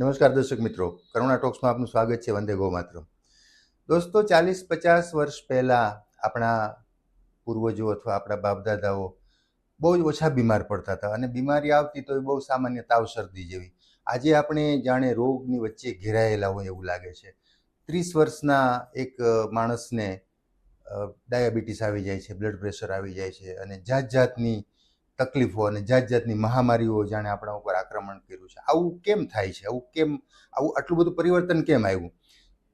નમસ્કાર દર્શક મિત્રો. કરુણા ટોક્સમાં આપનું સ્વાગત છે. વંદે ગો માત્ર દોસ્તો, ચાલીસ પચાસ વર્ષ પહેલાં આપણા પૂર્વજો અથવા આપણા બાપદાદાઓ બહુ જ ઓછા બીમાર પડતા હતા અને બીમારી આવતી તો એ બહુ સામાન્ય તાવ શરદી જેવી. આજે આપણે જાણે રોગની વચ્ચે ઘેરાયેલા હોય એવું લાગે છે. ત્રીસ વર્ષના એક માણસને ડાયાબિટીસ આવી જાય છે, બ્લડ પ્રેશર આવી જાય છે અને જાત જાતની તકલીફો અને જાત જાતની મહામારીઓ જાણે આપણા ઉપર આક્રમણ કર્યું છે. આવું કેમ થાય છે? આવું કેમ આવું આટલું બધું પરિવર્તન કેમ આવ્યું?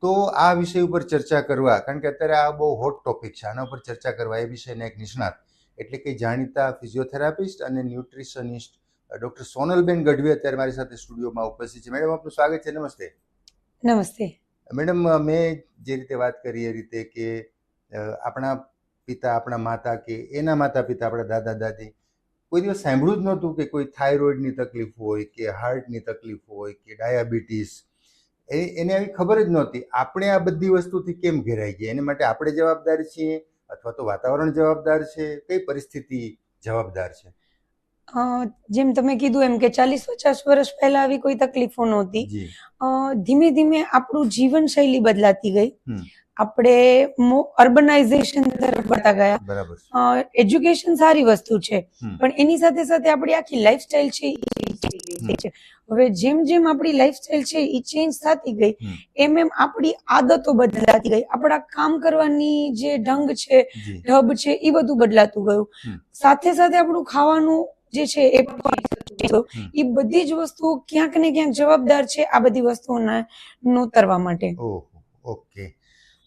તો આ વિષય ઉપર ચર્ચા કરવા કારણ કે અત્યારે આ બહુ હોટ ટોપિક છે આના ઉપર ચર્ચા કરવા એ વિષયને એક નિષ્ણાત એટલે કે જાણીતા ફિઝિયોથેરાપિસ્ટ અને ન્યુટ્રિશનિસ્ટ ડૉક્ટર સોનલબેન ગઢવી અત્યારે મારી સાથે સ્ટુડિયોમાં ઉપસ્થિત છે. મેડમ આપનું સ્વાગત છે. નમસ્તે. નમસ્તે. મેડમ મેં જે રીતે વાત કરી એ રીતે કે આપણા પિતા આપણા માતા કે એના માતા પિતા આપણા દાદા દાદી કોઈ દિવસ સાંભળ્યું જ નહોતું કે કોઈ થાઇરોઇડની તકલીફ હોય કે હાર્ટની તકલીફ હોય કે ડાયાબિટીસ. એ એને આવી ખબર જ નહોતી. આપણે આ બધી વસ્તુથી કેમ ઘેરાઈ ગયા? એને માટે આપણે જવાબદાર છીએ અથવા તો વાતાવરણ જવાબદાર છે? કઈ પરિસ્થિતિ જવાબદાર છે? જેમ તમે કીધું એમ કે ચાલીસ પચાસ વર્ષ પહેલા આવી કોઈ તકલીફો નહોતી. ધીમે ધીમે આપણું જીવનશૈલી બદલાતી ગઈ. આપણે અર્બનાઇઝેશન તરફ વળતા ગયા. એજ્યુકેશન સારી વસ્તુ છે. પણ એની સાથે સાથે આપણી આખી લાઈફસ્ટાઈલ છે છે. હવે જેમ જેમ આપણી લાઈફસ્ટાઈલ છે એ ચેન્જ થતી ગઈ એમ એમ આપણી આદતો બદલાતી ગઈ. આપણા કામ કરવાની જે ઢંગ છે ઢબ છે એ બધું બદલાતું ગયું. સાથે સાથે આપણું ખાવાનું જે છે એ એ બધી જ વસ્તુઓ ક્યાંક ને ક્યાંક જવાબદાર છે આ બધી વસ્તુઓના નોતરવા માટે. ઓકે.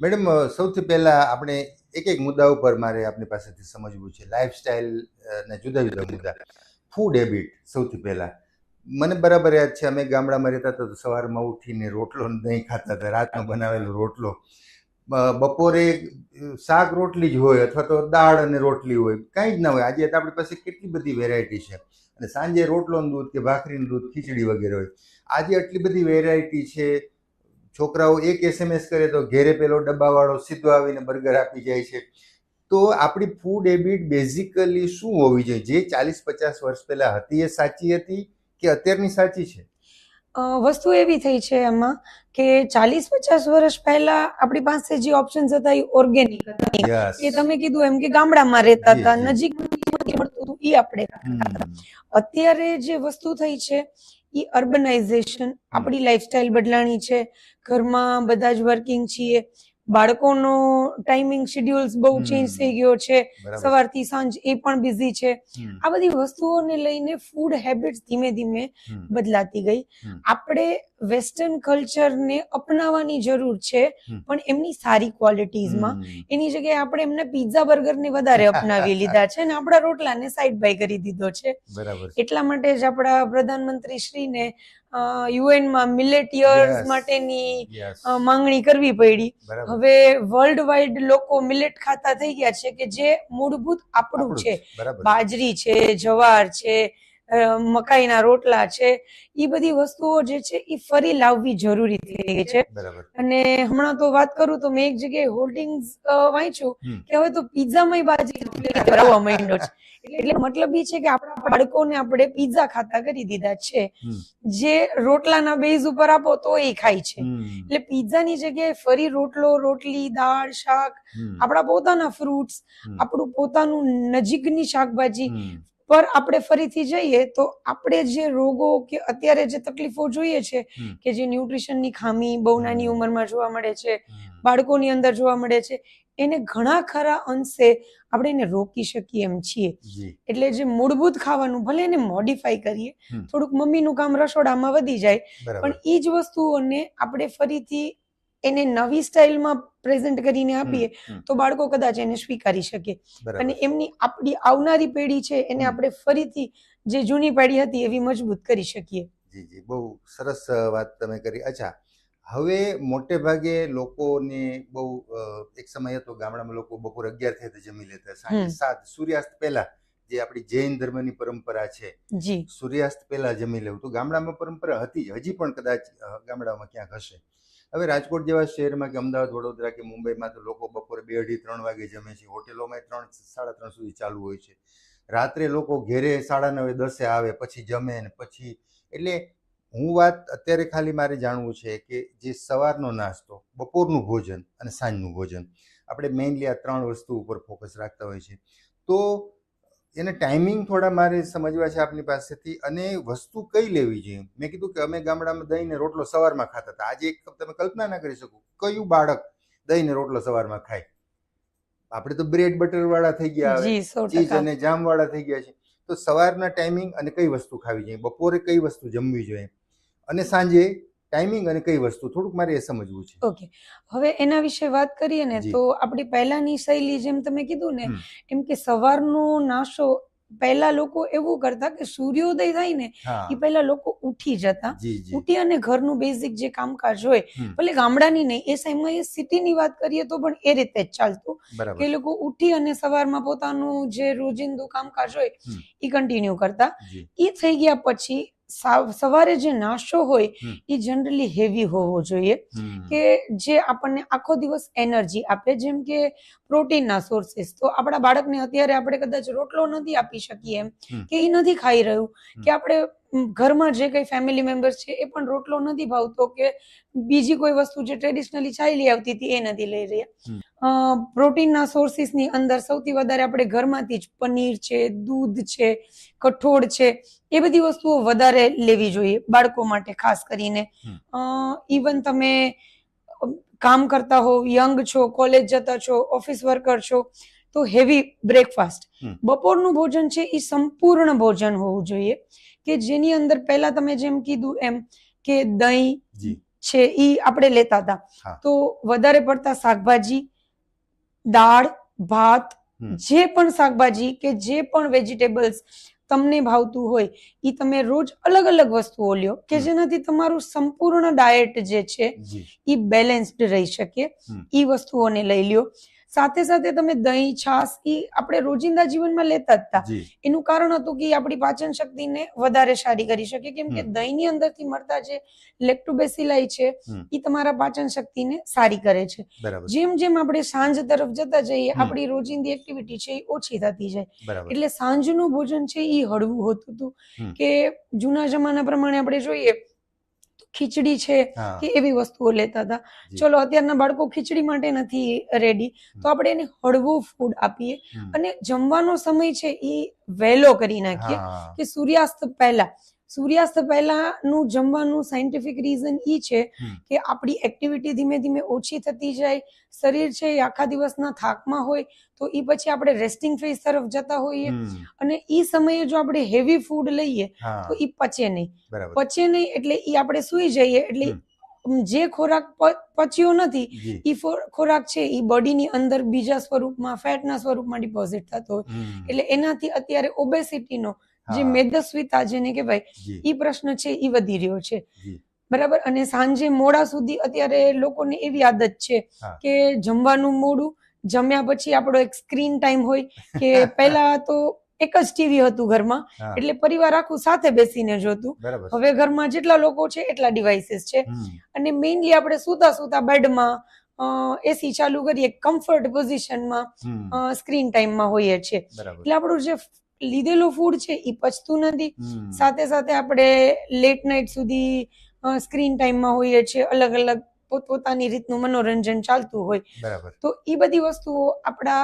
મેડમ સૌથી પહેલાં આપણે એક એક મુદ્દા ઉપર મારે આપની પાસેથી સમજવું છે. લાઈફસ્ટાઈલ અને જુદા જુદા મુદ્દા. ફૂડ હેબિટ સૌથી પહેલાં. મને બરાબર યાદ છે, અમે ગામડામાં રહેતા હતા તો સવારમાં ઉઠીને રોટલો દહીં ખાતા હતા. રાતનો બનાવેલો રોટલો. બપોરે શાક રોટલી જ હોય અથવા તો દાળ અને રોટલી હોય. કાંઈ જ ના હોય. આજે તો આપણી પાસે કેટલી બધી વેરાયટી છે. અને સાંજે રોટલોનું દૂધ કે ભાખરીનું દૂધ, ખીચડી વગેરે હોય. આજે આટલી બધી વેરાયટી છે. છોકરાઓ એક એસએમએસ કરે તો ઘેરે પેલો ડબ્બાવાળો સીધો આવીને બર્ગર આપી જાય છે. તો આપણી ફૂડ હેબિટ બેઝિકલી શું હોવી જોઈએ? જે ચાલીસ પચાસ વર્ષ પહેલા હતી એ સાચી હતી કે અત્યારની સાચી છે? વસ્તુ એવી થઈ છે એમાં કે ચાલીસ પચાસ વર્ષ પહેલા આપણી પાસે જે ઓપ્શન્સ હતા એ ઓર્ગેનિક હતા. એ તમે કીધું એમ કે ગામડામાં રહેતા હતા. નજીક મળતું એ આપણે અત્યારે જે વસ્તુ થઈ છે એ અર્બનાઇઝેશન આપણી લાઈફસ્ટાઈલ બદલાણી છે. ઘરમાં બધા જ વર્કિંગ છીએ. બાળકોનો ટાઈમિંગ શેડ્યુલ્સ બહુ ચેન્જ થઈ ગયો છે. સવારથી સાંજ એ પણ બિઝી છે. આ બધી વસ્તુઓને લઈને ફૂડ હેબિટ્સ ધીમે ધીમે બદલાતી ગઈ. આપણે વેસ્ટર્ન કલ્ચરને અપનાવવાની જરૂર છે પણ એમની સારી ક્વોલિટીઝમાં. એની જગ્યાએ આપણે એમને પિઝા બર્ગર ને વધારે અપનાવી લીધા છે અને આપણા રોટલાને સાઈડ બાય કરી દીધો છે. છે. એટલા માટે જ આપણા પ્રધાનમંત્રી શ્રીને યુએનમાં મિલેટ યર્સ માટેની માંગણી કરવી પડી. હવે વર્લ્ડ વાઇડ લોકો મિલેટ ખાતા થઈ ગયા છે કે જે મૂળભૂત આપણું છે. બાજરી છે જવાર છે મકાઈના રોટલા છે એ બધી વસ્તુઓ જે છે એ ફરી લાવવી જરૂરી થઈ ગઈ છે. અને હમણાં તો વાત કરું તો મેં એક જગ્યાએ હોલ્ડિંગ વાંચ્યું કે હવે તો પિઝામાં બાજી ભરાવા માંડ્યો છે. એટલે મતલબ એ છે કે આપણા બાળકોને આપણે પિઝા ખાતા કરી દીધા છે. જે રોટલાના બેઝ ઉપર આપો તો એ ખાય છે. એટલે પિઝાની જગ્યાએ ફરી રોટલો રોટલી દાળ શાક આપણા પોતાના ફ્રૂટ્સ આપણું પોતાનું નજીકની શાકભાજી. પર આપણે ફરીથી જઈએ તો આપણે જે રોગો કે અત્યારે જે તકલીફો જોઈએ છે કે જે ન્યુટ્રિશનની ખામી બહુ નાની ઉંમરમાં જોવા મળે છે બાળકોની અંદર જોવા મળે છે એને ઘણા ખરા અંશે આપણે એને રોકી શકીએ એમ છીએ. એટલે જે મૂળભૂત ખાવાનું ભલે એને મોડિફાઈ કરીએ થોડુંક મમ્મીનું કામ રસોડામાં વધી જાય પણ એ જ વસ્તુઓને આપણે ફરીથી એને નવી સ્ટાઇલમાં પ્રેઝન્ટ કરીને આપીએ તો બાળકો કદાચ એને સ્વીકારી શકે. અને એમની આપણી આવનારી પેઢી છે એને આપણે ફરીથી જે જૂની પેઢી હતી એવી મજબૂત કરી શકીએ. જી જી. બહુ સરસ વાત તમે કરી. અચ્છા. હવે મોટે ભાગે લોકોને બહુ એક સમય હતો ગામડામાં લોકો બપોર અગિયાર થાય જમી લેતા. સાંજે સાત. સૂર્યાસ્ત પહેલા જે આપણી જૈન ધર્મની પરંપરા છે જી. સૂર્યાસ્ત પહેલા જમી લેવું. તો ગામડામાં પરંપરા હતી હજી પણ કદાચ ગામડામાં ક્યાંક હશે. હવે રાજકોટ જેવા શહેરમાં કે અમદાવાદ, વડોદરા કે મુંબઈમાં તો લોકો બપોરે બે અઢી ત્રણ વાગે જમે છે. હોટેલોમાં ત્રણ, સાડા ત્રણ સુધી ચાલુ હોય છે. રાત્રે લોકો ઘેરે સાડા નવે, દસે આવે, પછી જમે ને પછી એટલે હું વાત અત્યારે ખાલી મારે જાણવું છે કે જે સવારનો નાસ્તો, બપોરનું ભોજન અને સાંજનું ભોજન આપણે મેઇનલી આ ત્રણ વસ્તુ ઉપર ફોકસ રાખતા હોય છે. તો એને ટાઈમિંગ થોડા મારે સમજવા છે આપની પાસેથી અને વસ્તુ કઈ લેવી જોઈએ? મેં કીધું કે અમે ગામડામાં દહીં ને રોટલો સવારમાં ખાતા હતા. આજે એક તમે કલ્પના ના કરી શકો કયું બાળક દહીં ને રોટલો સવારમાં ખાય. આપણે તો બ્રેડ બટર વાળા થઈ ગયા ચીઝ અને જામ વાળા થઈ ગયા છે. તો સવારના ટાઈમિંગ અને કઈ વસ્તુ ખાવી જોઈએ? બપોરે કઈ વસ્તુ જમવી જોઈએ? અને સાંજે ટાઈમિંગ અને કઈ વસ્તુ? થોડુંક મારે એ સમજવું છે. ઓકે. હવે એના વિશે વાત કરીએ ને તો આપણી પહેલાની શૈલી જેમ તમે કીધું ને એમ કે સવારનો નાશો પહેલા લોકો એવું કરતા કે સૂર્યોદય થાય ને એ પહેલા લોકો ઉઠી જતા. ઉઠી અને ઘરનું બેઝિક જે કામકાજ હોય. ભલે ગામડાની નહીં એ સમયે સિટીની વાત કરીએ તો પણ એ રીતે જ ચાલતું. કે એ લોકો ઉઠી અને સવારમાં પોતાનું જે રોજિંદુ કામકાજ હોય એ કન્ટિન્યુ કરતા. એ થઈ ગયા પછી સવારે જે નાસ્તો હોય એ જનરલી હેવી હોવો જોઈએ કે જે આપણને આખો દિવસ એનર્જી આપે. જેમ કે પ્રોટીનના સોર્સિસ. તો આપણા બાળકને અત્યારે આપણે કદાચ રોટલો નથી આપી શકીએ એમ કે એ નથી ખાઈ રહ્યું કે આપણે ઘરમાં જે કઈ ફેમિલી મેમ્બર્સ છે એ પણ રોટલો નથી ભાવતો કે બીજી કોઈ વસ્તુ જે ટ્રેડિશનલી ચાલી આવતી હતી એ નથી લઈ. રહ્યા. પ્રોટીનના સોર્સિસની અંદર સૌથી વધારે આપણે ઘરમાંથી જ પનીર છે દૂધ છે કઠોળ છે એ બધી વસ્તુઓ વધારે લેવી જોઈએ બાળકો માટે ખાસ કરીને. ઇવન તમે કામ કરતા હો યંગ છો કોલેજ જતા છો ઓફિસ વર્કર છો તો હેવી બ્રેકફાસ્ટ બપોરનું ભોજન છે એ સંપૂર્ણ ભોજન હોવું જોઈએ. કે જેની અંદર પહેલા તમે જેમ કીધું એમ કે દહીં છે એ આપણે લેતા હતા. તો વધારે પડતા શાકભાજી દાળ ભાત જે પણ શાકભાજી કે જે પણ વેજીટેબલ્સ તમને ભાવતું હોય એ તમે રોજ અલગ અલગ વસ્તુઓ લ્યો કે જેનાથી તમારું સંપૂર્ણ ડાયટ જે છે એ બેલેન્સ્ડ રહી શકે. એ વસ્તુઓને લઈ લ્યો. સાથે સાથે તમે દહીં છાશ એ આપણે રોજિંદા જીવનમાં લેતા હતા એનું કારણ હતું કે આપણી પાચન શક્તિને વધારે સારી કરી શકે. કેમ કે. દહીંની અંદરથી મળતા જે લેક્ટોબેસિલાઈ છે એ તમારા પાચન શક્તિને સારી કરે છે. જેમ જેમ આપણે સાંજ તરફ જતા જઈએ આપણી રોજિંદી એક્ટિવિટી છે એ ઓછી થતી જાય. એટલે સાંજનું ભોજન છે એ હળવું હોતું હતું કે જૂના જમાના પ્રમાણે આપણે જોઈએ ખીચડી છે કે એવી વસ્તુઓ લેતા હતા. ચલો અત્યારના બાળકો ખીચડી માટે નથી રેડી તો આપણે એને હળવું ફૂડ આપીએ અને જમવાનો સમય છે એ વહેલો કરી નાખીએ કે સૂર્યાસ્ત પહેલા. સૂર્યાસ્ત પહેલાનું જમવાનું સાયન્ટિફિક રીઝન એ છે કે આપણી એક્ટિવિટી ધીમે ધીમે ઓછી થતી જાય શરીર છે એ આખા દિવસના થાકમાં હોય તો એ પછી આપણે રેસ્ટિંગ ફેઝ તરફ જતા હોઈએ. અને એ સમયે જો આપણે હેવી ફૂડ લઈએ તો એ પચે નહીં. પચે નહીં એટલે એ આપણે સૂઈ જઈએ એટલે જે ખોરાક પચ્યો નથી એ ખોરાક છે એ બોડીની અંદર બીજા સ્વરૂપમાં ફેટના સ્વરૂપમાં ડિપોઝિટ થતો હોય. એટલે એનાથી અત્યારે ઓબેસિટીનો જે મેદસ્વીતા જેને કહેવાય એ પ્રશ્ન છે એ વધી રહ્યો છે. બરાબર? અને સાંજે મોડા સુધી અત્યારે લોકોને એવી આદત છે કે જમવાનું મોડું જમ્યા પછી આપણો એક સ્ક્રીન ટાઈમ હોય કે પહેલા તો એક જ ટીવી હતું ઘરમાં એટલે પરિવાર આખું સાથે બેસીને જોતું. હવે ઘરમાં જેટલા લોકો છે એટલા ડિવાઇસીસ છે. અને મેઇનલી આપણે સૂતા સૂતા બેડમાં એસી ચાલુ કરીએ કમ્ફર્ટ પોઝિશનમાં. સ્ક્રીન ટાઈમમાં હોઈએ છીએ. એટલે આપણું જે લીધેલું ફૂડ છે એ પચતું નથી. સાથે સાથે આપણે લેટ નાઇટ સુધી સ્ક્રીન ટાઈમમાં હોઈએ છીએ અલગ અલગ પોતપોતાની રીતનું મનોરંજન ચાલતું હોય. તો એ બધી વસ્તુઓ આપણા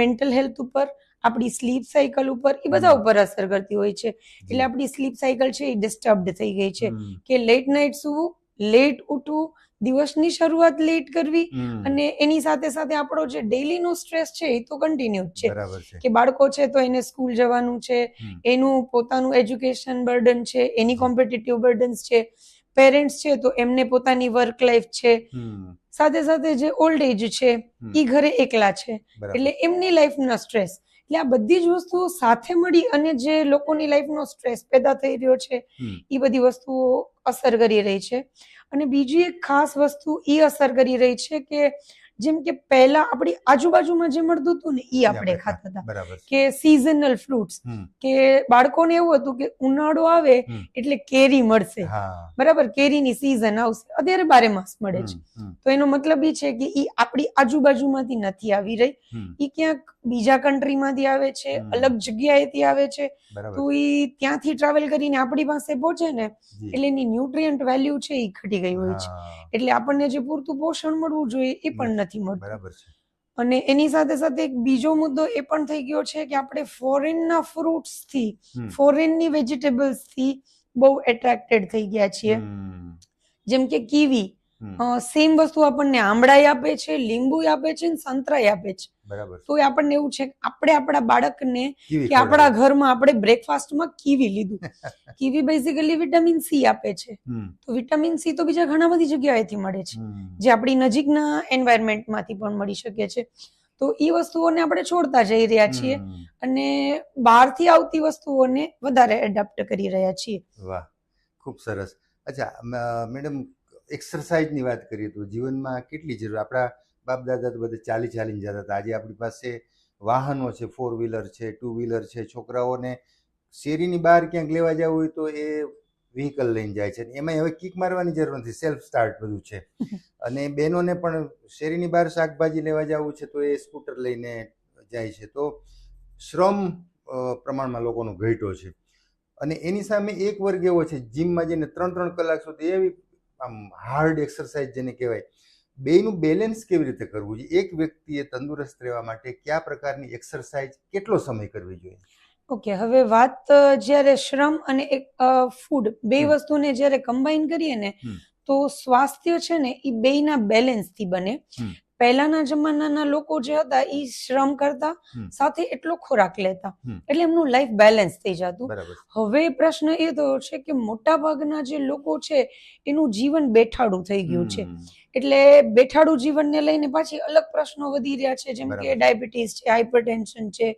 મેન્ટલ હેલ્થ ઉપર આપણી સ્લીપ સાયકલ ઉપર એ બધા ઉપર અસર કરતી હોય છે. એટલે આપણી સ્લીપ સાયકલ છે એ ડિસ્ટર્બડ થઈ ગઈ છે. કે લેટ નાઇટ સૂવું લેટ ઉઠવું દિવસની શરૂઆત લેટ કરવી અને એની સાથે સાથે આપણો જે ડેઈલીનો સ્ટ્રેસ છે એ તો કન્ટિન્યુ છે. કે બાળકો છે તો એને સ્કૂલ જવાનું છે એનું પોતાનું એજ્યુકેશન બર્ડન છે એની કોમ્પિટિટિવ બર્ડન્સ છે પેરેન્ટ્સ છે તો એમને પોતાની વર્ક લાઈફ છે. સાથે સાથે જે ઓલ્ડ એજ છે એ ઘરે એકલા છે. એટલે એમની લાઈફના સ્ટ્રેસ એટલે આ બધી જ વસ્તુઓ સાથે મળી અને જે લોકોની લાઈફનો સ્ટ્રેસ પેદા થઈ રહ્યો છે એ બધી વસ્તુઓ અસર કરી રહી છે. અને બીજી એક ખાસ વસ્તુ એ અસર કરી રહી છે કે જેમ કે પહેલા આપણી આજુબાજુમાં જે મળતું હતું ને એ આપણે ખાતા. હતા. કે સિઝનલ ફ્રૂટ્સ કે બાળકોને એવું હતું કે ઉનાળો આવે એટલે કેરી મળશે. બરાબર? કેરીની સિઝન આવશે. અત્યારે બારે માસ મળે છે. તો એનો મતલબ એ છે કે એ આપણી આજુબાજુમાંથી નથી આવી રહી. એ ક્યાંક બીજા કન્ટ્રીમાંથી આવે છે અલગ જગ્યાએથી આવે છે. તો એ ત્યાંથી ટ્રાવેલ કરીને આપણી પાસે પહોંચે ને એટલે એની ન્યુટ્રિયન્ટ વેલ્યુ છે એ ઘટી ગઈ હોય છે. એટલે આપણને જે પૂરતું પોષણ મળવું જોઈએ એ પણ નથી મળતું બરાબર છે. અને એની સાથે સાથે એક બીજો મુદ્દો એ પણ થઈ ગયો છે કે આપણે ફોરેનના ફ્રૂટ્સથી હમ, ફોરેનની વેજીટેબલ્સથી બહુ એટ્રેક્ટેડ થઈ ગયા છીએ. જેમ કે કીવી. સેમ વસ્તુ આપણને આમળાઈ આપે છે લીંબુ આપે છે ને સંતરાય આપે છે. બરાબર. તો એ આપણને એવું છે કે આપણે આપણા બાળકને કે આપણા ઘરમાં આપણે બ્રેકફાસ્ટમાં કીવી લીધું. કીવી બેઝિકલી વિટામિન સી આપે છે. તો વિટામિન સી તો બીજા ઘણા બધી જગ્યાએથી મળે છે જે આપણી નજીકના એન્વાયરમેન્ટમાંથી પણ મળી શકે છે. તો એ વસ્તુઓને આપણે છોડતા જઈ રહ્યા છીએ અને બહારથી આવતી વસ્તુઓને વધારે એડપ્ટ કરી રહ્યા છીએ. વાહ ખૂબ સરસ. અચ્છા મેડમ એક્સરસાઇઝની વાત કરીએ તો જીવનમાં કેટલી જરૂર આપણા બાપ દાદા તો બધા ચાલી ચાલીને જતા હતા. આજે આપણી પાસે વાહનો છે ફોર વ્હીલર છે ટુ વ્હીલર છે. છોકરાઓને શેરીની બહાર ક્યાંક લેવા જવું હોય તો એ વ્હીકલ લઈને જાય છે. એમાં હવે કિક મારવાની જરૂર નથી. સેલ્ફ સ્ટાર્ટ બધું છે. અને બહેનોને પણ શેરીની બહાર શાકભાજી લેવા જવું છે તો એ સ્કૂટર લઈને જાય છે. તો શ્રમ પ્રમાણમાં લોકોનો ઘટ્યો છે. અને એની સામે એક વર્ગ એવો છે જીમમાં જઈને ત્રણ ત્રણ કલાક સુધી એવી આમ હાર્ડ એક્સરસાઇઝ જેને કહેવાય બેયનું બેલેન્સ કેવી રીતે કરવું જોઈએ? એક વ્યક્તિએ તંદુરસ્ત રહેવા માટે કયા પ્રકારની એક્સરસાઇઝ કેટલો સમય કરવી જોઈએ? ઓકે હવે વાત જ્યારે શ્રમ અને એક ફૂડ બે વસ્તુને જ્યારે કમ્બાઈન કરીએ ને તો સ્વાસ્થ્ય છે ને એ બેયના બેલેન્સથી બને. પહેલાના જમાનાના લોકો જે હતા એ શ્રમ કરતા સાથે એટલો ખોરાક લેતા. એટલે એમનું લાઈફ બેલેન્સ થઈ જતું. હવે પ્રશ્ન એ થયો છે કે મોટા ભાગના જે લોકો છે એનું જીવન બેઠાડું થઈ ગયું છે. એટલે બેઠાડું જીવનને લઈને પાછી અલગ પ્રશ્નો વધી રહ્યા છે જેમ કે ડાયાબિટીસ છે હાઇપરટેન્શન છે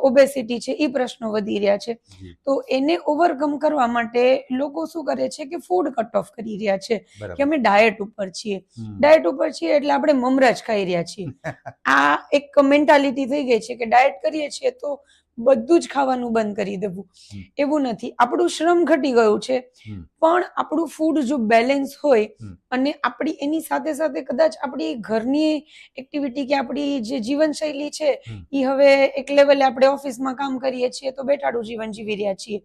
ઓબેસિટી છે એ પ્રશ્નો વધી રહ્યા છે. તો એને ઓવરકમ કરવા માટે લોકો શું કરે છે કે ફૂડ કટ ઓફ કરી રહ્યા છે કે અમે ડાયટ ઉપર છીએ. ડાયટ ઉપર છીએ એટલે આપણે મમરા જ ખાઈ રહ્યા છીએ. આ એક મેન્ટાલિટી થઈ ગઈ છે કે ડાયટ કરીએ છીએ તો બધું જ ખાવાનું બંધ કરી દેવું. એવું નથી. આપણું શ્રમ ઘટી ગયું છે. પણ આપણું ફૂડ જો બેલેન્સ હોય અને આપણી એની સાથે સાથે કદાચ આપણી ઘરની એક્ટિવિટી કે આપણી જે જીવનશૈલી છે એ હવે એક લેવલે આપણે ઓફિસમાં કામ કરીએ છીએ તો બેઠાડું જીવન જીવી રહ્યા છીએ.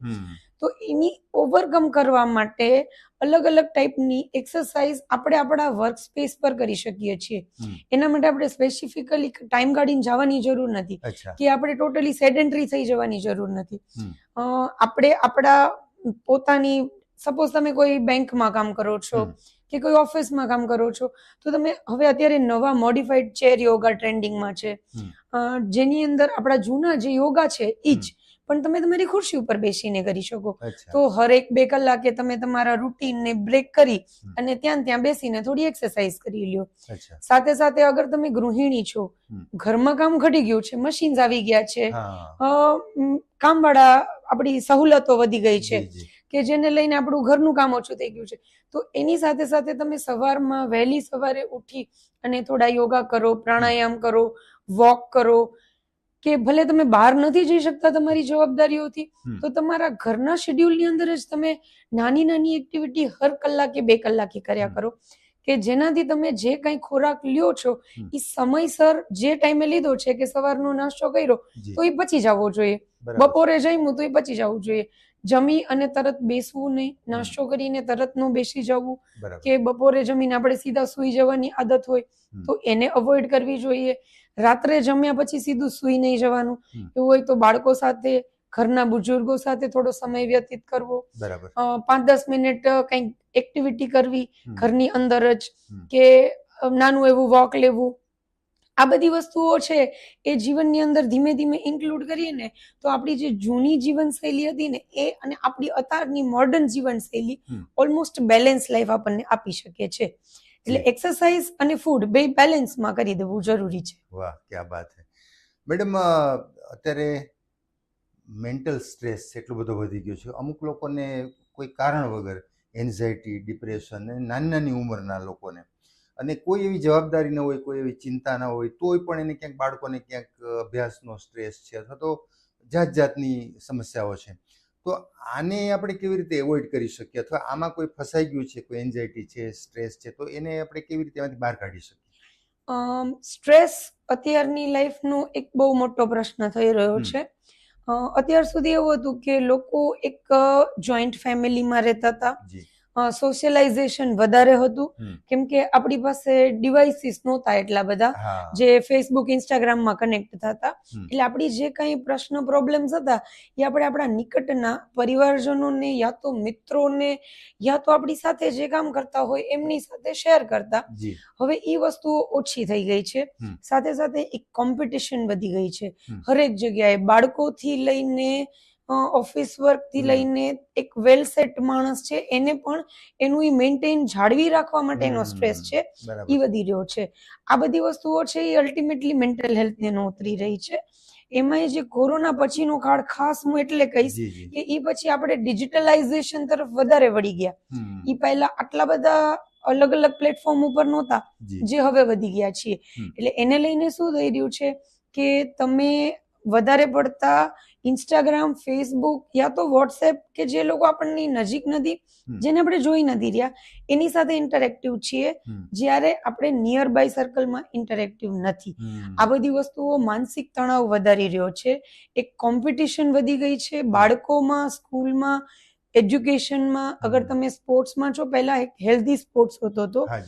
તો એની ઓવરકમ કરવા માટે અલગ અલગ ટાઈપની એક્સરસાઇઝ આપણે આપણા વર્ક સ્પેસ પર કરી શકીએ છીએ. એના માટે આપણે સ્પેસિફિકલી ટાઈમ કાઢીને જવાની જરૂર નથી. કે આપણે ટોટલી સેડેન્ટરી થઈ જવાની જરૂર નથી. આપણે આપણા પોતાની સપોઝ તમે કોઈ બેંકમાં કામ કરો છો કે કોઈ ઓફિસમાં કામ કરો છો તો તમે હવે અત્યારે નવા મોડિફાઈડ ચેર યોગા ટ્રેન્ડિંગમાં છે. જેની અંદર આપણા જૂના જે યોગા છે એ જ. પણ તમે તમારી ખુરશી ઉપર બેસીને કરી શકો. તો હરેક બે કલાકે તમે તમારા રૂટીનને બ્રેક કરી અને ત્યાં ત્યાં બેસીને થોડી એક્સરસાઇઝ કરી લ્યો. સાથે સાથે અગર તમે ગૃહિણી છો. ઘરમાં કામ ઘટી ગયું છે મશીન્સ આવી ગયા છે કામવાળા આપણી સહુલતો વધી ગઈ છે. કે જેને લઈને આપણું ઘરનું કામ ઓછું થઈ ગયું છે. તો એની સાથે સાથે તમે સવારમાં વહેલી સવારે ઉઠી અને થોડા યોગા કરો પ્રાણાયામ કરો વોક કરો કે ભલે તમે બહાર નથી જઈ શકતા તમારી જવાબદારીઓથી તો તમારા ઘરના શેડ્યુલની અંદર જ તમે નાની નાની એક્ટિવિટી હર કલાકે બે કલાકે કર્યા કરો. કે જેનાથી તમે જે કંઈ ખોરાક લ્યો છો એ સમયસર જે ટાઈમે લીધો છે કે સવારનો નાસ્તો કર્યો તો એ પચી જવો જોઈએ. બપોરે જમ્યું તો એ પચી જવું જોઈએ. જમી અને તરત બેસવું નહીં. નાસ્તો કરીને તરત ન બેસી જવું. કે બપોરે જમીને આપણે સીધા સૂઈ જવાની આદત હોય તો એને અવોઇડ કરવી જોઈએ. રાત્રે જમ્યા પછી સીધું સૂઈ નહીં જવાનું. એવું હોય તો બાળકો સાથે ઘરના બુજુર્ગો સાથે થોડો સમય વ્યતીત કરવો. પાંચ દસ મિનિટ કંઈક એક્ટિવિટી કરવી ઘરની અંદર જ કે નાનું એવું વોક લેવું. આ બધી વસ્તુઓ છે એ જીવનની અંદર ધીમે ધીમે ઇન્ક્લુડ કરીએ ને તો આપણી જે જૂની જીવનશૈલી હતી ને એ અને આપણી અત્યારની મોડર્ન જીવનશૈલી. ઓલમોસ્ટ બેલેન્સ લાઈફ આપણને આપી શકે છે. એટલે એક્સરસાઇઝ અને ફૂડ બે બેલેન્સમાં કરી દેવું જરૂરી છે. વાહ ક્યાં વાત છે મેડમ અત્યારે મેન્ટલ સ્ટ્રેસ એટલો બધો વધી ગયો છે. અમુક લોકોને કોઈ કારણ વગર એન્ઝાયટી ડિપ્રેશન નાની નાની ઉંમરના લોકોને અને કોઈ એવી જવાબદારી ન હોય કોઈ એવી ચિંતા ન હોય તોય પણ એને ક્યાંક બાળકોને ક્યાંક અભ્યાસનો સ્ટ્રેસ છે અથવા તો જાત જાતની સમસ્યાઓ છે. તો આને આપણે કેવી રીતે એવોઇડ કરી શકીએ? અથવા આમાં કોઈ ફસાઈ ગયું છે? કોઈ એન્ઝાયટી છે? સ્ટ્રેસ છે? તો એને આપણે કેવી રીતે એમાંથી બહાર કાઢી શકીએ? સ્ટ્રેસ અત્યારની લાઈફનો એક બહુ મોટો પ્રશ્ન થઈ રહ્યો છે. અત્યાર સુધી એવું હતું કે લોકો એક જોઈન્ટ ફેમિલીમાં રહેતા હતા. જી. સોશિયલાઇઝેશન વધારે હતું. કેમ કે આપણી પાસે ડિવાઇસીસ નહોતા એટલા બધા જે ફેસબુક ઇન્સ્ટાગ્રામમાં કનેક્ટ થતા એટલે આપણી જે કંઈ પ્રશ્ન પ્રોબ્લેમ્સ હતા એ આપણે આપણા નિકટના પરિવારજનોને યા તો મિત્રોને યા તો આપણી સાથે જે કામ કરતા હોય એમની સાથે શેર કરતા. હવે એ વસ્તુઓ ઓછી થઈ ગઈ છે. સાથે સાથે એક કોમ્પિટિશન વધી ગઈ છે. હરેક જગ્યાએ બાળકોથી લઈને ઓફિસ વર્કથી. લઈને એક વેલ સેટ માણસ છે એને પણ એનું એ મેન્ટેન જાળવી રાખવા માટેનો એનો સ્ટ્રેસ છે એ વધી રહ્યો છે. આ બધી વસ્તુઓ છે એ અલ્ટિમેટલી મેન્ટલ હેલ્થને નોતરી રહી છે. એમાંય જે કોરોના પછીનો કાળ ખાસ હું એટલે કહીશ કે એ પછી આપણે ડિજિટલાઇઝેશન તરફ વધારે વળી ગયા. એ પહેલા આટલા બધા અલગ અલગ પ્લેટફોર્મ ઉપર નહોતા જે. હવે વધી ગયા છીએ. એટલે એને લઈને શું થઈ રહ્યું છે કે તમે વધારે પડતા ઇન્સ્ટાગ્રામ ફેસબુક યા તો વોટ્સએપ કે જે લોકો આપણની નજીક નથી જેને આપણે જોઈ નથી રહ્યા એની સાથે ઇન્ટરેક્ટિવ છીએ જ્યારે આપણે નિયર બાય સર્કલમાં ઇન્ટરેક્ટિવ નથી. આ બધી વસ્તુઓ માનસિક તણાવ વધારી રહ્યો છે એક કોમ્પિટિશન વધી ગઈ છે બાળકોમાં સ્કૂલમાં એજ્યુકેશનમાં અગર તમે સ્પોર્ટ્સમાં છો પહેલા એક હેલ્ધી સ્પોર્ટ્સ હોતો હતો હા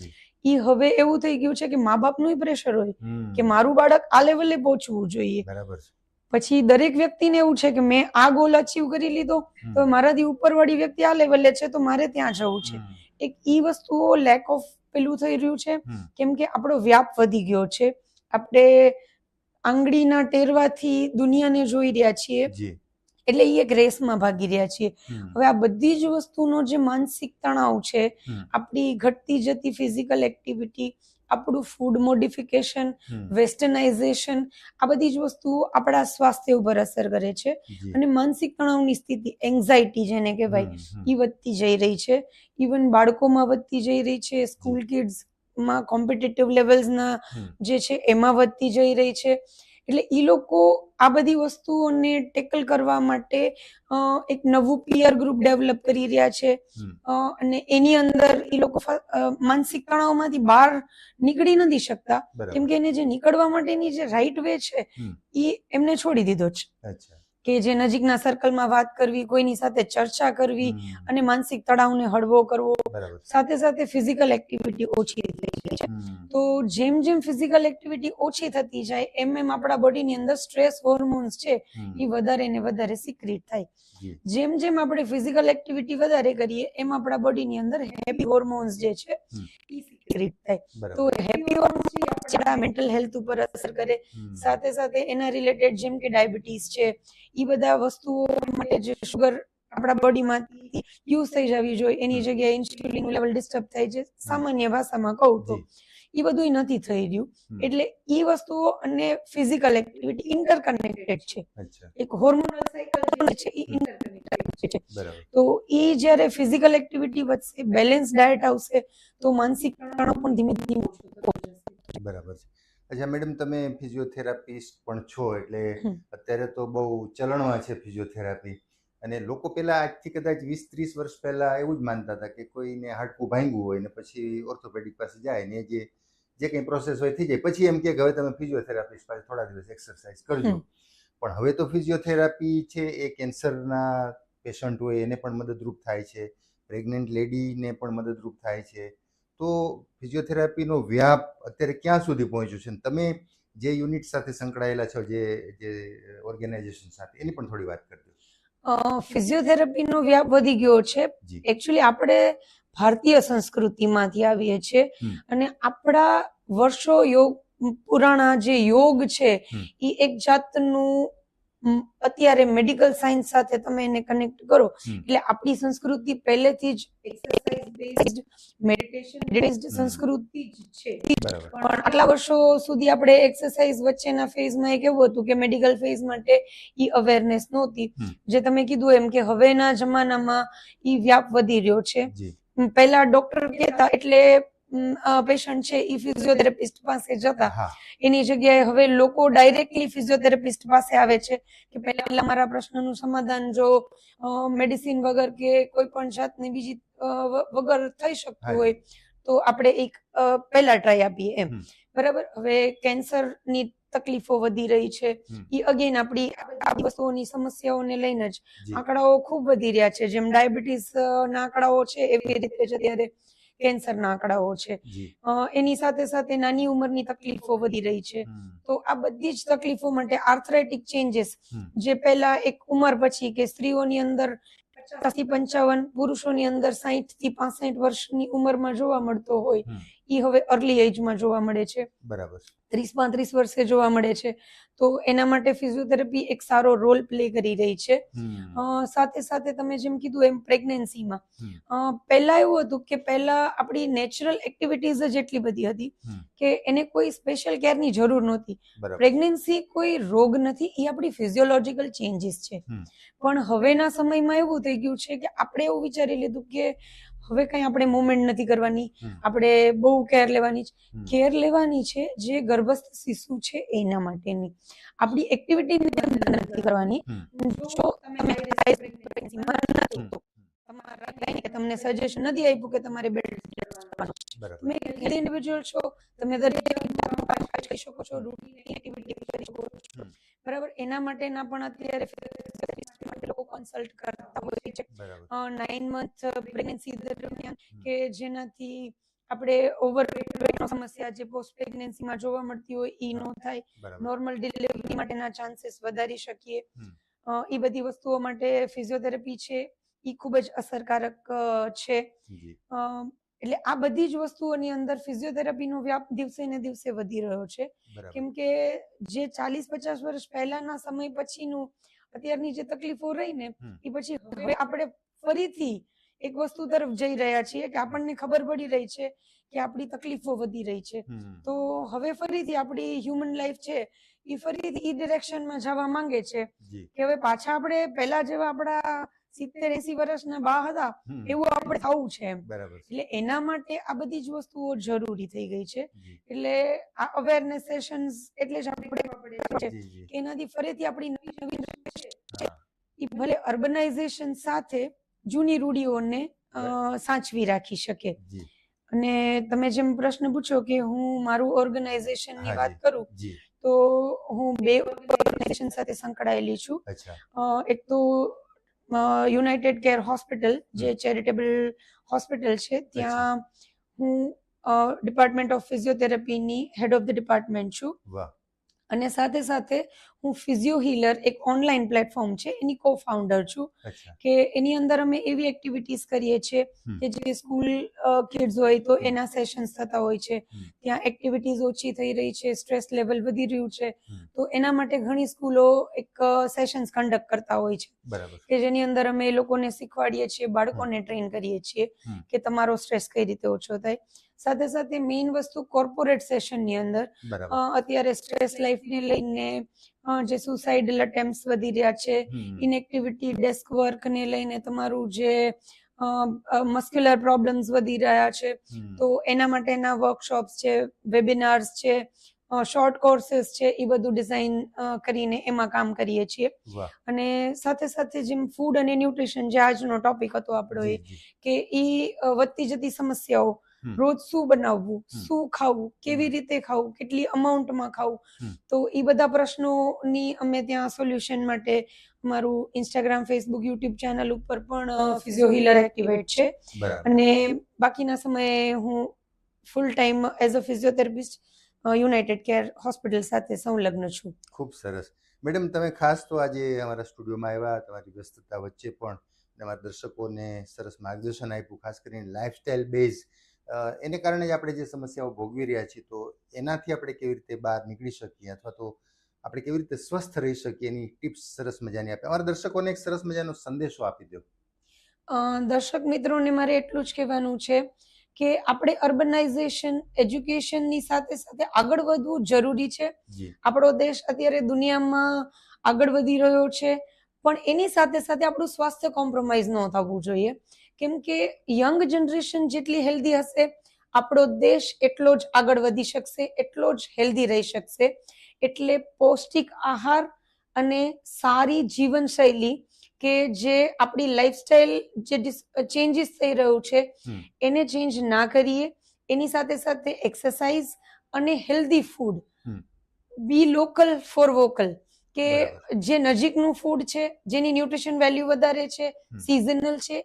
એ હવે એવું થઈ ગયું છે કે મા બાપનું પ્રેશર હોય કે મારું બાળક આ લેવલે પહોંચવું જોઈએ. બરાબર છે. પછી દરેક વ્યક્તિને એવું છે કે મેં આ ગોલ અચીવ કરી લીધો તો મારાથી ઉપરવાળી વ્યક્તિ આ લેવલે છે તો મારે ત્યાં જવું છે. એક ઈ વસ્તુઓ લેક ઓફ પેલું થઈ રહ્યું છે. કેમ કે આપણો વ્યાપ વધી ગયો છે. આપણે આંગળીના ટેરવાથી દુનિયાને જોઈ રહ્યા છીએ. એટલે એ એક રેસમાં ભાગી રહ્યા છીએ. હવે આ બધી જ વસ્તુનો જે માનસિક તણાવ છે આપણી ઘટતી જતી ફિઝિકલ એક્ટિવિટી આપણું ફૂડ મોડિફિકેશન વેસ્ટર્નાઇઝેશન આ બધી જ વસ્તુઓ આપણા સ્વાસ્થ્ય ઉપર અસર કરે છે. અને માનસિક તણાવની સ્થિતિ એન્ઝાયટી જેને કહેવાય. એ વધતી જઈ રહી છે. ઇવન બાળકોમાં વધતી જઈ રહી છે સ્કૂલ કિડ્સમાં કોમ્પિટિટિવ લેવલ્સના જે છે એમાં વધતી જઈ રહી છે. એટલે એ લોકો આ બધી વસ્તુઓને ટેકલ કરવા માટે એક નવું પિયર ગ્રુપ ડેવલપ કરી રહ્યા છે. અને એની અંદર એ લોકો માનસિક તણાવમાંથી બહાર નીકળી નથી શકતા. કેમ કે એને જે નીકળવા માટેની જે રાઈટ વે છે એ એમને છોડી દીધો છે. અચ્છા. કે જે નજીકના સર્કલમાં વાત કરવી કોઈની સાથે ચર્ચા કરવી અને માનસિક તણાવને હળવો કરવો. સાથે સાથે ફિઝિકલ એક્ટિવિટી ઓછી થઈ જાય છે. તો જેમ જેમ ફિઝિકલ એક્ટિવિટી ઓછી થતી જાય એમ એમ આપણા બોડીની અંદર સ્ટ્રેસ હોર્મોન્સ છે એ વધારે ને વધારે સિક્રિટ થાય. જેમ જેમ આપણે ફિઝિકલ એક્ટિવિટી વધારે કરીએ એમ આપણા બોડીની અંદર હેપી હોર્મોન્સ જે છે એ સિક્રિટ થાય. તો હેપી હોર્મોન્સ આપણા મેન્ટલ હેલ્થ ઉપર અસર કરે. સાથે સાથે એના રિલેટેડ જેમ કે ડાયાબિટીસ છે એ બધા વસ્તુઓ માટે જે શુગર આપણા બોડીમાંથી યુઝ થઈ જવી જોઈએ. એની જગ્યાએ ઇન્સ્યુલિન લેવલ ડિસ્ટર્બ થાય છે. સામાન્ય ભાષામાં કહું તો. એ બધું નથી થઈ રહ્યું. એટલે એ વસ્તુઓ અને ફિઝિકલ એક્ટિવિટી ઇન્ટરકનેક્ટેડ છે. એક હોર્મોનલ સાયકલ છે એ ઇન્ટરકનેક્ટેડ છે. તો એ જ્યારે ફિઝિકલ એક્ટિવિટી વધશે બેલેન્સ ડાયટ આવશે તો માનસિક તણાવ પણ ધીમે ધીમે બરાબર છે. અચ્છા મેડમ તમે ફિઝિયોથેરાપિસ્ટ પણ છો એટલે અત્યારે તો બહુ ચલણમાં છે ફિઝિયોથેરાપી અને લોકો પહેલા આજથી કદાચ વીસ ત્રીસ વર્ષ પહેલા એવું જ માનતા હતા કે કોઈને હાડકું ભાંગ્યું હોય ને પછી ઓર્થોપેડિક પાસે જાય ને જે જે કંઈ પ્રોસેસ હોય થઈ જાય. પછી એમ કે હવે તમે ફિઝિયોથેરાપિસ્ટ પાસે થોડા દિવસ એક્સરસાઇઝ કરજો. પણ હવે તો ફિઝિયોથેરાપી છે એ કેન્સરના પેશન્ટ હોય એને પણ મદદરૂપ થાય છે. પ્રેગ્નન્ટ લેડીને પણ મદદરૂપ થાય છે. તો ફિઝિયોથેરાપીનો વ્યાપ અત્યારે ક્યાં સુધી પહોંચ્યો છે? તમે જે યુનિટ સાથે સંકળાયેલા છો જે જે ઓર્ગેનાઇઝેશન સાથે એની પણ થોડી વાત કરજો ફિઝિયોથેરાપીનો વ્યાપ વધી ગયો છે. એકચ્યુઅલી આપણે ભારતીય સંસ્કૃતિમાંથી આવીએ છીએ. અને આપણા વર્ષો યોગ પુરાણા જે યોગ છે એ એક જાતનું અત્યારે મેડિકલ સાયન્સ સાથે તમે એને કનેક્ટ કરો. એટલે આપણી સંસ્કૃતિ પહેલેથી જ એક્સરસાઇઝ બેઝડ મેડિટેશન બેઝડ સંસ્કૃતિ જ છે. પણ આટલા વર્ષો સુધી આપણે એક્સરસાઇઝ વચ્ચેના ફેઝમાં એક એવું હતું કે મેડિકલ ફેઝ માટે ઈ અવેરનેસ નહોતી. જે તમે કીધું એમ કે હવેના જમાનામાં ઈ વ્યાપ વધી રહ્યો છે. પહેલા ડોક્ટર કહેતા એટલે પેશન્ટ છે એ ફિઝિયોથેરાપિસ્ટ પાસે જતા. એની જગ્યાએ હવે લોકો ડાયરેક્ટલી ફિઝિયોથેરાપિસ્ટ પાસે આવે છે કે પહેલા મારા પ્રશ્નનું સમાધાન જો મેડિસિન વગર કે કોઈ પણ જાતની બીજી વગર થઈ શકતું હોય તો આપણે એક પહેલા ટ્રાય આપીએ એમ. બરાબર? હવે કેન્સરની તકલીફો વધી રહી છે. એ અગેન આપણી આ વસ્તુઓની સમસ્યાઓને લઈને જ આંકડાઓ ખૂબ વધી રહ્યા છે. જેમ ડાયાબિટીસ ના આંકડાઓ છે એવી રીતે જ અત્યારે કેન્સરના આંકડાઓ છે. એની સાથે સાથે નાની ઉંમરની તકલીફો વધી રહી છે. તો આ બધી જ તકલીફો માટે આર્થરાઇટિક ચેન્જીસ જે પહેલા એક ઉંમર પછી કે સ્ત્રીઓની અંદર પચાસથી પંચાવન પુરુષોની અંદર સાહીઠથી પાસઠ વર્ષની ઉંમરમાં જોવા મળતો હોય. એ હવે અર્લી એજમાં જોવા મળે છે. બરાબર ત્રીસ પાંત્રીસ વર્ષે જોવા મળે છે. તો એના માટે ફિઝિયોથેરાપી એક સારો રોલ પ્લે કરી રહી છે. સાથે સાથે તમે જેમ કીધું એમ પ્રેગ્નન્સીમાં પહેલા એવું હતું કે પહેલા આપણી નેચરલ એક્ટિવિટીઝ જ એટલી બધી હતી કે એને કોઈ સ્પેશિયલ કેરની જરૂર નહોતી. પ્રેગ્નન્સી કોઈ રોગ નથી એ આપણી ફિઝિયોલોજીકલ ચેન્જીસ છે. પણ હવેના સમયમાં એવું થઈ ગયું છે કે આપણે એવું વિચારી લીધું કે હવે કઈ આપણે મુવમેન્ટ નથી કરવાની. આપણે બહુ કેર લેવાની છે. કેર લેવાની છે જે ગર્ભસ્થ શિશુ છે એના માટેની. આપણી એક્ટિવિટી નથી કરવાની. જો તમે તમને સજેશન નથી આપ્યું કે તમારે બેડ ઇન્ડિવિજ્યુઅલ છો. તમે દરેક કરી શકો છો રૂટીન એક્ટિવિટી કરી શકો છો. બરાબર? એના માટેના પણ અત્યારે physiotherapist માટે લોકો કન્સલ્ટ કરતા હોય છે. નાઇન મંથ પ્રેગ્નન્સી દરમિયાન કે જેનાથી આપણે ઓવર વેટનો સમસ્યા જે પોસ્ટ પ્રેગ્નન્સીમાં જોવા મળતી હોય એ ન થાય. નોર્મલ ડિલિવરી માટેના ચાન્સીસ વધારી શકીએ. એ બધી વસ્તુઓ માટે ફિઝિયોથેરાપી છે એ ખૂબ જ અસરકારક છે. એટલે આ બધી જ વસ્તુઓની અંદર ફિઝિયોથેરાપીનો વ્યાપ દિવસે ને દિવસે વધી રહ્યો છે. કેમ કે જે ચાલીસ પચાસ વર્ષ પહેલાના સમય પછીનું અત્યારની જે તકલીફો રહી ને એ પછી હવે આપણે ફરીથી એક વસ્તુ તરફ જઈ રહ્યા છીએ કે આપણને ખબર પડી રહી છે કે આપણી તકલીફો વધી રહી છે. તો હવે ફરીથી આપણી હ્યુમન લાઈફ છે એ ફરીથી ઈ ડિરેક્શનમાં જવા માંગે છે કે હવે પાછા આપણે પહેલા જેવા આપણા સિત્તેર એસી વર્ષના બા હતા એવું આપણે થવું છે એમ. એટલે એના માટે આ બધી જ વસ્તુઓ જરૂરી થઈ ગઈ છે. એટલે આ અવેરનેસ સેશન એટલે જ આપણે છે. જી જી કે એનાથી ફરીથી આપણી નવી નવી છે. એ ભલે અર્બનાઇઝેશન સાથે જૂની રૂઢીઓને સાચવી રાખી શકે. અને તમે જેમ પ્રશ્ન પૂછો કે હું મારું ઓર્ગેનાઇઝેશનની વાત કરું તો હું બે ઓર્ગેનાઇઝેશન સાથે સંકળાયેલી છું. એક તો યુનાઇટેડ કેર હોસ્પિટલ જે ચેરિટેબલ હોસ્પિટલ છે ત્યાં હું ડિપાર્ટમેન્ટ ઓફ ફિઝિયોથેરાપીની હેડ ઓફ ધ ડિપાર્ટમેન્ટ છું. અને સાથે સાથે હું ફિઝિયો હીલર એક ઓનલાઈન પ્લેટફોર્મ છે એની કો ફાઉન્ડર છું કે એની અંદર અમે એવી એક્ટિવિટીઝ કરીએ છીએ કે જે સ્કૂલ કિડ્સ હોય તો એના સેશન્સ થતા હોય છે. ત્યાં એક્ટિવિટીઝ ઓછી થઈ રહી છે સ્ટ્રેસ લેવલ વધી રહ્યું છે. તો એના માટે ઘણી સ્કૂલો એક સેશન્સ કન્ડક્ટ કરતા હોય છે. કે જેની અંદર અમે એ લોકોને શીખવાડીએ છીએ બાળકોને ટ્રેન કરીએ છીએ કે તમારો સ્ટ્રેસ કઈ રીતે ઓછો થાય. સાથે સાથે મેઇન વસ્તુ કોર્પોરેટ સેશનની અંદર અત્યારે સ્ટ્રેસ લાઈફને લઈને જે સુસાઇડલ અટેમ્પ્ટ વધી રહ્યા છે. ઇનેક્ટિવિટી ડેસ્ક વર્કને લઈને તમારું જે મસ્ક્યુલર પ્રોબ્લેમ્સ વધી રહ્યા છે. તો એના માટેના વર્કશોપ્સ છે વેબિનાર્સ છે શોર્ટ કોર્સીસ છે એ બધું ડિઝાઇન કરીને એમાં કામ કરીએ છીએ. અને સાથે સાથે જેમ ફૂડ અને ન્યુટ્રિશન જે આજનો ટોપિક હતો આપણો એ કે એ વધતી જતી સમસ્યાઓ. રોજ શું બનાવવું શું ખાવું કેવી રીતે ખાવું કેટલી અમાઉન્ટમાં ખાવું. તો એ બધા પ્રશ્નોની અમે ત્યાં સોલ્યુશન માટે મારું ઇન્સ્ટાગ્રામ ફેસબુક યુટ્યુબ ચેનલ ઉપર પણ ફિઝિયો હીલર એક્ટિવેટ છે. અને બાકીના સમયે હું full time as a physiotherapist United Care Hospital સાથે સંલગ્ન છું. ખૂબ સરસ. મેડમ તમે ખાસ તો આજે અમારા સ્ટુડિયોમાં આવ્યા તમારી વ્યસ્તતા વચ્ચે પણ અમારા દર્શકોને સરસ માર્ગદર્શન આપ્યું ખાસ કરીને લાઇફસ્ટાઇલ બેઝ એને કારણે જ આપણે જે સમસ્યાઓ ભોગવી રહ્યા છીએ તો એનાથી આપણે કેવી રીતે બહાર નીકળી શકીએ અથવા તો આપણે કેવી રીતે સ્વસ્થ રહી શકીએ એની ટિપ્સ સરસ મજાની આપે. અમારા દર્શકોને એક સરસ મજાનો સંદેશો આપી દો. દર્શક મિત્રોને મારે એટલું જ કહેવાનું છે કે આપણે અર્બનાઇઝેશન એજ્યુકેશનની સાથે સાથે આગળ વધવું જરૂરી છે. આપણો દેશ અત્યારે દુનિયામાં આગળ વધી રહ્યો છે પણ એની સાથે સાથે આપણું સ્વાસ્થ્ય કોમ્પ્રોમાઇઝ ન થવું જોઈએ. કેમ કે યંગ જનરેશન જેટલી હેલ્ધી હશે આપણો દેશ એટલો જ આગળ વધી શકશે એટલો જ હેલ્ધી રહી શકશે. એટલે પૌષ્ટિક આહાર અને સારી જીવનશૈલી કે જે આપણી લાઈફસ્ટાઈલ જે ચેન્જીસ થઈ રહ્યું છે એને ચેન્જ ના કરીએ. એની સાથે સાથે એક્સરસાઇઝ અને healthy food be local for vocal કે જે નજીકનું ફૂડ છે જેની ન્યુટ્રિશન વેલ્યુ વધારે છે સિઝનલ છે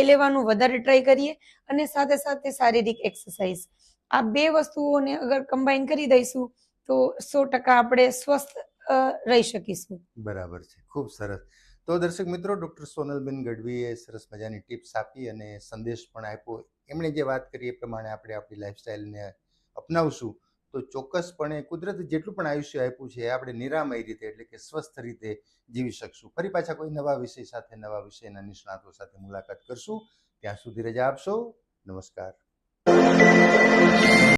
એ લેવાનું વધારે ટ્રાય કરીએ અને સાથે સાથે શારીરિક એક્સરસાઇઝ આ બે વસ્તુઓને અગર કમ્બાઈન કરી દઈશું તો સો ટકા આપણે સ્વસ્થ રહી શકીશું. બરાબર છે. ખૂબ સરસ. તો દર્શક મિત્રો ડૉક્ટર સોનલબેન ગઢવીએ સરસ મજાની ટિપ્સ આપી અને સંદેશ પણ આપ્યો. એમણે જે વાત કરી એ પ્રમાણે આપણે આપણી લાઈફસ્ટાઈલને અપનાવશું. તો ચોક્કસપણે કુદરતે જેટલું પણ આયુષ્ય આપ્યું છે આપણે નિરામય રીતે એટલે કે સ્વસ્થ રીતે જીવી શકશું. ફરી પાછા કોઈ નવા વિષય સાથે, નવા વિષયના નિષ્ણાતો સાથે મુલાકાત કરશું. ત્યાં સુધી રજા આપશો. નમસ્કાર.